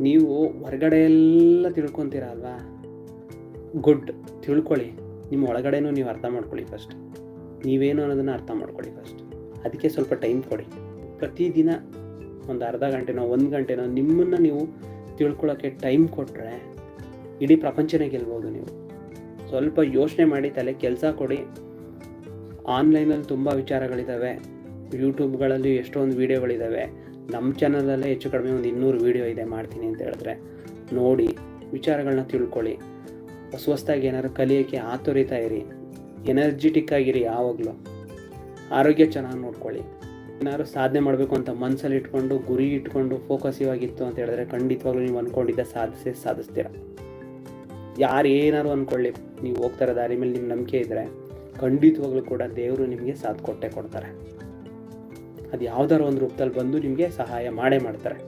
ನೀವು ಹೊರಗಡೆ ಎಲ್ಲ ತಿಳ್ಕೊತೀರ ಅಲ್ವಾ? ಗುಡ್, ತಿಳ್ಕೊಳ್ಳಿ. ನಿಮ್ಮ ಒಳಗಡೆನೂ ನೀವು ಅರ್ಥ ಮಾಡ್ಕೊಳ್ಳಿ ಫಸ್ಟ್ ನೀವೇನು ಅನ್ನೋದನ್ನು ಅರ್ಥ ಮಾಡ್ಕೊಳ್ಳಿ ಫಸ್ಟ್ ಅದಕ್ಕೆ ಸ್ವಲ್ಪ ಟೈಮ್ ಕೊಡಿ. ಪ್ರತಿದಿನ ಒಂದು ಅರ್ಧ ಗಂಟೆನೋ, ಒಂದು ಗಂಟೆನೋ ನಿಮ್ಮನ್ನು ನೀವು ತಿಳ್ಕೊಳ್ಳೋಕ್ಕೆ ಟೈಮ್ ಕೊಟ್ಟರೆ ಇಡೀ ಪ್ರಪಂಚನೇ ಗೆಲ್ಬೋದು ನೀವು. ಸ್ವಲ್ಪ ಯೋಚನೆ ಮಾಡಿ, ತಲೆ ಕೆಲಸ ಕೊಡಿ. ಆನ್ಲೈನಲ್ಲಿ ತುಂಬ ವಿಚಾರಗಳಿದ್ದಾವೆ ಯೂಟ್ಯೂಬ್ಗಳಲ್ಲಿ ಎಷ್ಟೊಂದು ವೀಡಿಯೋಗಳಿದ್ದಾವೆ ನಮ್ಮ ಚಾನಲಲ್ಲೇ ಹೆಚ್ಚು ಕಡಿಮೆ ಒಂದು ಇನ್ನೂರು ವೀಡಿಯೋ ಇದೆ ಮಾಡ್ತೀನಿ ಅಂತ ಹೇಳಿದ್ರೆ ನೋಡಿ ವಿಚಾರಗಳನ್ನ ತಿಳ್ಕೊಳ್ಳಿ. ಹೊಸ ಹೊಸ್ದಾಗಿ ಏನಾದ್ರು ಕಲಿಯೋಕ್ಕೆ ಆತುರಿತಾ ಇರಿ. ಎನರ್ಜಿಟಿಕ್ ಆಗಿರಿ ಯಾವಾಗಲೂ. ಆರೋಗ್ಯ ಚೆನ್ನಾಗಿ ನೋಡ್ಕೊಳ್ಳಿ. ಏನಾದ್ರು ಸಾಧನೆ ಮಾಡಬೇಕು ಅಂತ ಮನಸ್ಸಲ್ಲಿ ಇಟ್ಕೊಂಡು, ಗುರಿ ಇಟ್ಕೊಂಡು ಫೋಕಸಿವ್ ಆಗಿತ್ತು ಅಂತ ಹೇಳಿದ್ರೆ ಖಂಡಿತವಾಗ್ಲೂ ನೀವು ಅಂದ್ಕೊಂಡಿದ್ದ ಸಾಧಿಸೇ ಸಾಧಿಸ್ತೀರ. ಯಾರು ಏನಾದ್ರು ಅಂದ್ಕೊಳ್ಳಿ ನೀವು ಹೋಗ್ತಾರ ದಾರಿ ಮೇಲೆ ನಿಮ್ಮ ನಂಬಿಕೆ ಇದ್ದರೆ ಖಂಡಿತವಾಗ್ಲೂ ಕೂಡ ದೇವರು ನಿಮಗೆ ಸಾಥ್ ಕೊಟ್ಟೆ ಕೊಡ್ತಾರೆ. ಅದು ಯಾವ್ದಾರ ಒಂದು ರೂಪದಲ್ಲಿ ಬಂದು ನಿಮಗೆ ಸಹಾಯ ಮಾಡೇ ಮಾಡ್ತಾರೆ.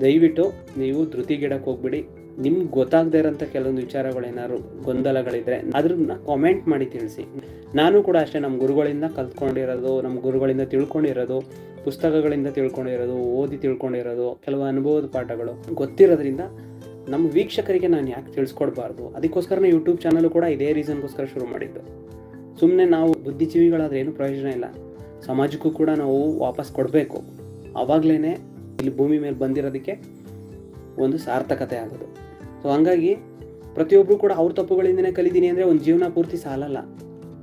ದಯವಿಟ್ಟು ನೀವು ಧೃತಿ ಗಿಡಕ್ಕೆ ಹೋಗ್ಬಿಡಿ. ನಿಮ್ಗೆ ಗೊತ್ತಾಗದೇ ಇರೋಂಥ ಕೆಲವೊಂದು ವಿಚಾರಗಳೇನಾದ್ರು ಗೊಂದಲಗಳಿದ್ರೆ ಅದ್ರನ್ನ ಕಾಮೆಂಟ್ ಮಾಡಿ ತಿಳಿಸಿ. ನಾನು ಕೂಡ ಅಷ್ಟೇ ನಮ್ಮ ಗುರುಗಳಿಂದ ಕಲ್ತ್ಕೊಂಡಿರೋದು, ನಮ್ಮ ಗುರುಗಳಿಂದ ತಿಳ್ಕೊಂಡಿರೋದು, ಪುಸ್ತಕಗಳಿಂದ ತಿಳ್ಕೊಂಡಿರೋದು, ಓದಿ ತಿಳ್ಕೊಂಡಿರೋದು, ಕೆಲವು ಅನುಭವದ ಪಾಠಗಳು ಗೊತ್ತಿರೋದ್ರಿಂದ ನಮ್ಮ ವೀಕ್ಷಕರಿಗೆ ನಾನು ಯಾಕೆ ತಿಳಿಸ್ಕೊಡ್ಬಾರ್ದು? ಅದಕ್ಕೋಸ್ಕರನೇ ಯೂಟ್ಯೂಬ್ ಚಾನಲು ಕೂಡ ಇದೇ ರೀಸನ್ಗೋಸ್ಕರ ಶುರು ಮಾಡಿದ್ದು. ಸುಮ್ಮನೆ ನಾವು ಬುದ್ಧಿಜೀವಿಗಳಾದ್ರೆ ಏನು ಪ್ರಯೋಜನ ಇಲ್ಲ. ಸಮಾಜಕ್ಕೂ ಕೂಡ ನಾವು ವಾಪಸ್ ಕೊಡಬೇಕು. ಆವಾಗಲೇ ಇಲ್ಲಿ ಭೂಮಿ ಮೇಲೆ ಬಂದಿರೋದಕ್ಕೆ ಒಂದು ಸಾರ್ಥಕತೆ ಆಗೋದು. ಸೊ ಹಂಗಾಗಿ ಪ್ರತಿಯೊಬ್ಬರು ಕೂಡ ಅವ್ರ ತಪ್ಪುಗಳಿಂದನೇ ಕಲಿತೀನಿ ಅಂದರೆ ಒಂದು ಜೀವನ ಪೂರ್ತಿ ಸಾಲಲ್ಲ.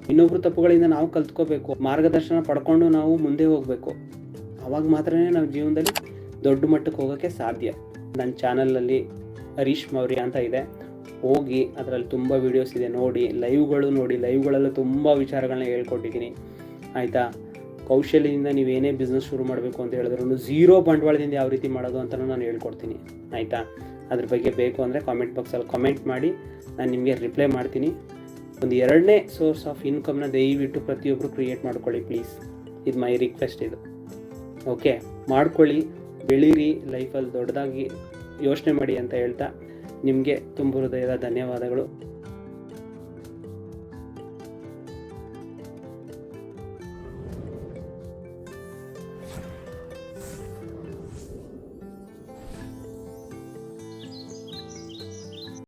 ಇನ್ನೊಬ್ಬರು ತಪ್ಪುಗಳಿಂದ ನಾವು ಕಲ್ತ್ಕೋಬೇಕು. ಮಾರ್ಗದರ್ಶನ ಪಡ್ಕೊಂಡು ನಾವು ಮುಂದೆ ಹೋಗಬೇಕು. ಅವಾಗ ಮಾತ್ರನೇ ನಾವು ಜೀವನದಲ್ಲಿ ದೊಡ್ಡ ಮಟ್ಟಕ್ಕೆ ಹೋಗೋಕ್ಕೆ ಸಾಧ್ಯ. ನನ್ನ ಚಾನಲಲ್ಲಿ ಹರೀಶ್ ಮೌರ್ಯ ಅಂತ ಇದೆ. ಹೋಗಿ ಅದರಲ್ಲಿ ತುಂಬ ವೀಡಿಯೋಸ್ ಇದೆ. ನೋಡಿ ಲೈವ್ಗಳು ನೋಡಿ. ಲೈವ್ಗಳಲ್ಲೂ ತುಂಬ ವಿಚಾರಗಳನ್ನ ಹೇಳ್ಕೊಟ್ಟಿದ್ದೀನಿ. ಆಯಿತಾ? ಕೌಶಲ್ಯದಿಂದ ನೀವೇನೇ ಬಿಸ್ನೆಸ್ ಶುರು ಮಾಡಬೇಕು ಅಂತ ಹೇಳಿದ್ರು ಝೀರೋ ಬಂಡವಾಳದಿಂದ ಯಾವ ರೀತಿ ಮಾಡೋದು ಅಂತ ನಾನು ಹೇಳ್ಕೊಡ್ತೀನಿ. ಆಯಿತಾ? ಅದ್ರ ಬಗ್ಗೆ ಬೇಕು ಅಂದರೆ ಕಾಮೆಂಟ್ ಬಾಕ್ಸಲ್ಲಿ ಕಾಮೆಂಟ್ ಮಾಡಿ, ನಾನು ನಿಮಗೆ ರಿಪ್ಲೈ ಮಾಡ್ತೀನಿ. ಒಂದು ಎರಡನೇ ಸೋರ್ಸ್ ಆಫ್ ಇನ್ಕಮ್ನ ದಯವಿಟ್ಟು ಪ್ರತಿಯೊಬ್ಬರು ಕ್ರಿಯೇಟ್ ಮಾಡ್ಕೊಳ್ಳಿ ಪ್ಲೀಸ್ ಇದು ಮೈ ರಿಕ್ವೆಸ್ಟ್ ಇದು. ಓಕೆ ಮಾಡ್ಕೊಳ್ಳಿ, ಬೆಳೀರಿ ಲೈಫಲ್ಲಿ ದೊಡ್ಡದಾಗಿ ಯೋಚನೆ ಮಾಡಿ ಅಂತ ಹೇಳ್ತಾ, ನಿಮಗೆ ತುಂಬ ಹೃದಯದ ಧನ್ಯವಾದಗಳು.